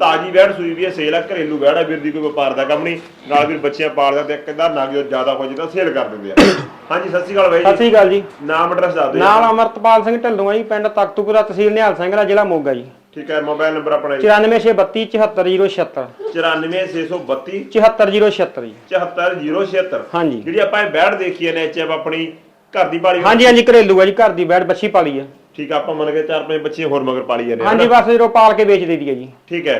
ਤਾਜੀ ਵੈੜ ਸੂਈ ਵੀ ਹੈ ਸੇਲ ਆ ਘਰੇਲੂ ਵੈੜ ਆ ਵੀਰ ਦੀ ਕੋਈ ਵਪਾਰ ਦਾ ਕੰਮ ਨਹੀਂ। ਨਾਲ ਵੀਰ ਬੱਚਿਆਂ ਪਾਲਦਾ ਤੇ ਇੱਕ ਦਾ ਨਗ ਜੋ ਜ਼ਿਆਦਾ ਹੋ ਜਾਂਦਾ ਸੇਲ ਕਰ ਦਿੰਦੇ ਆ। ਹਾਂਜੀ ਸਤਿ ਸ਼੍ਰੀ ਅਕਾਲ ਬਾਈ ਸਤਿ ਜੀ ਸ੍ਰੀ ਅਕਾਲ ਜੀ। ਨਾਮ ਐਡਰੈਸ ਦੱਸ ਦਿਓ ਜੀ। ਨਾਮ ਅਮਰਤਪਾਲ ਸਿੰਘ ਢੱਲੋਂ ਆ ਜੀ ਪਿੰਡ ਤਖਤੂਪੁਰਾ ਤਹਿਸੀਲ ਨਿਹਾਲ ਸਿੰਘਲਾ ਜ਼ਿਲ੍ਹਾ ਮੋਗਾ ਜੀ। ਠੀਕ ਹੈ ਮੋਬਾਈਲ ਨੰਬਰ ਆਪਣਾ ਜੀ। 94632 74076 94632 74076 ਜੀ। 74076 ਹਾਂਜੀ। ਜਿਹੜੀ ਆਪਾਂ ਇਹ ਬੈੜ ਦੇਖੀ ਹੈ ਨੈਚਐਪ ਆਪਣੀ ਘਰ ਦੀ ਬਾੜੀ ਹਾਂਜੀ ਹਾਂਜੀ ਘਰੇਲੂ ਆ ਜੀ ਘਰ ਦੀ ਬੈੜ ਬੱਛੀ ਪਾਲੀ ਆ। ਠੀਕ ਆ ਆਪਾਂ ਮੰਨ ਕੇ ਚਾਰ ਪੰਜ ਬੱਚੇ ਹੋਰ ਮਗਰ ਪਾਲੀ ਜਾਂਦੇ ਆ ਹਾਂਜੀ? ਬਸ ਜਦੋਂ ਪਾਲ ਕੇ ਵੇਚ ਦੇਦੀ ਆ ਜੀ। ਠੀਕ ਹੈ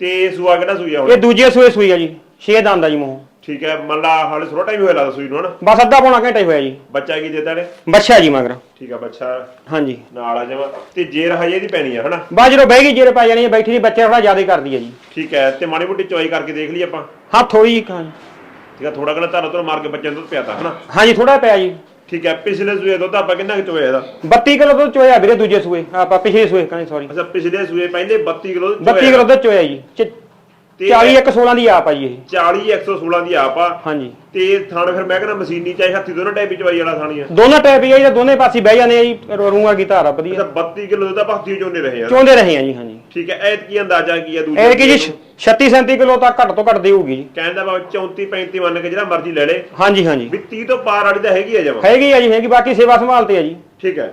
ਤੇ ਸੂਆ ਕਿਹੜਾ ਸੂਈ ਆ ਇਹ ਹੁਣ ਦੂਜੇ ਸੂਏ ਸੂਈ ਆ ਜੀ 6 ਦੰਦ ਆ ਜੀ ਮੂੰਹ। ਠੀਕ ਹੈ ਮੰਨ ਲਾ ਹਾਲੇ ਥੋੜਾ ਟਾਈਮ ਹੋਇਆ ਲੱਗਦਾ ਸੂਈ ਨੂੰ ਹਨਾ? ਬਸ ਅੱਧਾ ਪੌਣਾ ਘੰਟਾ ਹੀ ਹੋਇਆ ਜੀ। ਬੱਚਾ ਕੀ ਦਿੱਤਾ ਨੇ ਬੱਛਾ ਜੀ ਮਗਰ। ਠੀਕ ਆ ਬੱਚਾ ਹਾਂਜੀ। ਨਾਲ ਆ ਜਾਵਾ। ਤੇ ਜੇਰ ਹਜੇ ਦੀ ਪੈਣੀ ਆ ਹਨਾ? ਬਸ ਜਦੋਂ ਬਹਿ ਗਈ ਜਿਹੜੇ ਪੈ ਜਾਣੀ ਆ, ਬੈਠੀ ਦੀ ਬੱਚਾ ਥੋੜਾ ਜ਼ਿਆਦਾ ਕਰਦੀ ਆ ਜੀ। ਠੀਕ ਹੈ ਤੇ ਮਾੜੀ ਮੋਟੀ ਚੋਈ ਕਰਕੇ ਦੇਖ ਲਈ ਆਪਾਂ। ਹਾਂ ਥੋੜੀ ਠੀਕ ਆ ਥੋੜਾ ਘਣਾ ਧਾਰਾ ਤੋਂ ਮਾਰ ਕੇ ਬੱਚੇ ਨੂੰ ਦੁੱਧ ਪਿਆਤਾ ਹਨਾ? ਹਾਂਜੀ ਥੋੜਾ ਪਿਆ ਜੀ। ਠੀਕ ਹੈ ਪਿਛਲੇ ਸੂਏ ਦੁੱਧ ਆਪਾਂ ਕਿੰਨਾ ਕੁ ਚੋਇਆ ਇਹਦਾ? 32 ਕਿਲੋ ਦੁੱਧ ਚੋਇਆ ਵੀਰੇ ਦੂਜੇ ਸੂਏ। ਆਪਾਂ ਪਿਛਲੇ ਸੂਏ ਕਹਿੰਦੇ ਸੌਰੀ ਅੱਛਾ ਪਿਛਲੇ ਸੂਏ ਪਹਿਲੇ 32 ਕਿਲੋ 32 ਕਿਲੋ ਦੁੱਧ ਚੋਇਆ ਜੀ। ਚ- ਤੇ 40 ਇੱਕ 16 ਦੀ ਆਪ ਆ ਜੀ ਇਹ। 40 116 ਦੀ ਆਪ ਆ। ਹਾਂਜੀ। ਤੇ ਥਾਣ ਫਿਰ ਮੈਂ ਕਹਿੰਦਾ ਮਸ਼ੀਨੀ ਚਾਹੇ ਹੱਥੀ ਦੋਨੋਂ ਟਾਈਪ ਚਵਾਈ ਵਾਲਾ ਥਾਣੀ ਆ। ਦੋਨੋਂ ਟੈਪ ਹੀ ਆ ਜੀ ਦੋਨੇ ਪਾਸੇ ਬਹਿ ਜਾਂਦੇ ਆ ਜੀ ਰੂਆ ਕੀ ਧਾਰਾ ਵਧੀਆ ਅੱਛਾ 32 ਕਿਲੋ ਦਾ ਭਗਤੀ ਚੋਂਦੇ ਰਹੇ ਆ। ਚੋਂਦੇ ਰਹੇ ਆ ਜੀ ਹਾਂਜੀ। ਠੀਕ ਹੈ ਐਤ ਕੀ ਅੰਦਾਜ਼ਾ ਕੀ ਆ ਦੂਜੇ ਇਹ ਕੀ ਜੀ 36 37 ਕਿਲੋ ਤੱਕ ਘੱਟ ਤੋਂ ਘੱਟ ਦੇਊਗੀ ਜੀ। ਕਹਿੰਦਾ ਬਾ 34 35 ਮੰਨ ਕੇ ਜਿਹੜਾ ਮਰਜ਼ੀ ਲੈ ਲੇ। ਹਾਂਜੀ ਹਾਂਜੀ। ਵੀ 30 ਤੋਂ ਪਾਰ ਵਾਲੀ ਤਾਂ ਹੈਗੀ ਆ ਜਮਾ। ਹੈਗੀ ਆ ਜੀ ਹੈਗੀ ਬਾਕੀ ਸੇਵਾ ਸੰਭਾਲਤੇ ਆ ਜੀ। ਠੀਕ ਹੈ।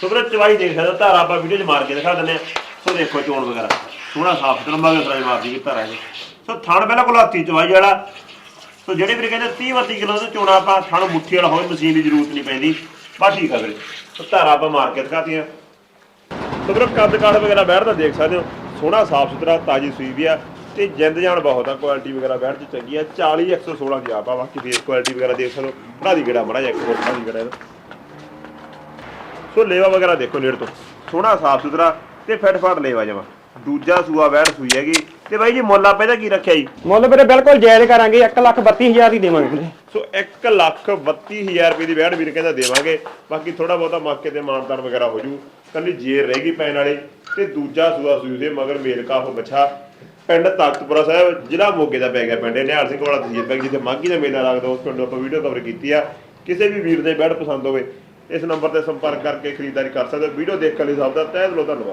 ਸੋ ਵੀਰੇ ਚਵਾਈ ਦੇਖ ਸਕਦਾ ਧਾਰਾ ਆਪਾਂ ਵੀਡੀਓ 'ਚ ਮਾਰ ਕੇ ਦਿਖਾ ਦਿੰਦੇ ਆ ਸੋ ਦੇਖੋ ਚੋਣ ਵਗੈਰਾ। ਸੋਹਣਾ ਸਾਫ਼ ਸੁਥਰਾ, ਮਗਰ ਮਾਰਦੀ ਵੀ ਧਾਰਾ ਇਹ ਸੋ ਥਣ ਪਹਿਲਾਂ ਕੋਲ ਹੱਥੀ ਚਵਾਈ ਵਾਲਾ ਸੋ ਜਿਹੜੇ ਵੀਰੇ ਕਹਿੰਦੇ 30 32 ਕਿਲੋ ਦਾ ਚੋਣਾ ਆਪਾਂ ਥਣ ਮੁੱਠੀ ਵਾਲਾ ਹੋਵੇ, ਮਸ਼ੀਨ ਦੀ ਜ਼ਰੂਰਤ ਨਹੀਂ ਪੈਂਦੀ। ਬਸ ਠੀਕ ਆ ਵੀਰੇ। ਸੋ ਧਾਰਾ ਆਪਾਂ ਮਾਰ ਕੇ ਦਿਖਾਤੀਆਂ। ਸੋ ਵੀਰੇ ਕੱਦ ਕਾਠ ਵਗੈਰਾ ਬੈਠਦਾ ਦੇਖ ਸਕਦੇ ਹੋ। ਸੋਹਣਾ ਸਾਫ਼ ਸੁਥਰਾ, ਤਾਜੀ ਸੂਈ ਵੀ ਆ। ਤੇ ਜਿੰਦ ਜਾਨ ਬਹੁਤ ਆ ਕੁਆਲਿਟੀ ਵਗੈਰਾ ਬੈਠ ਚ ਚੰਗੀ ਆ। 40 116 ਦੀ ਆਪ ਆ, ਬਾਕੀ ਫੇਸ ਕੁਆਲਿਟੀ ਵਗੈਰਾ ਦੇਖ ਸਕਦੇ ਹੋ। ਬਣਾ ਦੀ ਗੜਾ, ਮੜਾ ਜਾ ਇੱਕ ਹੋਰ ਬਣਾ ਦੀ ਗੜਾ ਸੋ ਲੇਵਾ ਵਗੈਰਾ ਦੇਖੋ ਨੇੜ ਤੋਂ। ਸੋਹਣਾ ਸਾਫ਼ ਸੁਥਰਾ ਤੇ ਫਿੱਟ ਫਾਟ ਲੇਵਾ ਜਮਾ। ਦੂਜਾ ਸੂਆ ਬੈਠ ਸੂਈ ਹੈਗੀ। ਤੇ ਬਾਈ ਜੀ ਮੁੱਲ ਆਪਾਂ ਇਹਦਾ ਕੀ ਰੱਖਿਆ ਜੀ? ਮੁੱਲ ਵੀਰੇ ਬਿਲਕੁਲ ਜਾਇਜ਼ ਕਰਾਂਗੇ 1 ਲੱਖ 32 ਹਜ਼ਾਰ ਦੀ ਦੇਵਾਂਗੇ ਵੀਰੇ। ਸੋ 1 ਲੱਖ 32000 ਰੁਪਏ ਦੀ ਵੈੜ ਵੀਰ ਕਹਿੰਦਾ ਦੇਵਾਂਗੇ। ਬਾਕੀ ਥੋੜਾ ਬਹੁਤਾ ਮੌਕੇ ਤੇ ਮਾਨਦਾਨ ਵਗੈਰਾ ਹੋ ਜੂ। ਕੱਲੀ ਜੇਰ ਰਹੇਗੀ ਪੈਣ ਵਾਲੀ ਤੇ ਦੂਜਾ ਸੂਆ ਸੂਈ ਦੇ ਮਗਰ ਮੇਲ ਕਾਫ ਬੱਚਾ। ਪਿੰਡ ਤਖਤਪੁਰਾ ਸਾਹਿਬ ਜ਼ਿਲ੍ਹਾ ਮੋਗੇ ਦਾ ਪੈ ਗਿਆ ਪਿੰਡ। ਨਿਹਾਲ ਸਿੰਘ ਵਾਲਾ ਤਹਿਸੀਲ ਪੈ ਜਿੱਥੇ ਮਾਗੀ ਦਾ ਮੇਲਾ ਲੱਗਦਾ ਉਸ ਪਿੰਡ ਆਪਾਂ ਵੀਡੀਓ ਕਵਰ ਕੀਤੀ ਆ। ਕਿਸੇ ਵੀ ਵੀਰ ਦੇ ਵੈੜ ਪਸੰਦ ਹੋਵੇ ਇਸ ਨੰਬਰ ਤੇ ਸੰਪਰਕ ਕਰਕੇ ਖਰੀਦਦਾਰੀ ਕਰ ਸਕਦੇ ਹੋ। ਵੀਡੀਓ ਦੇਖਣ ਲਈ ਸਭ ਦਾ ਤਹਿ ਦਿਲੋਂ ਧੰਨਵਾਦ।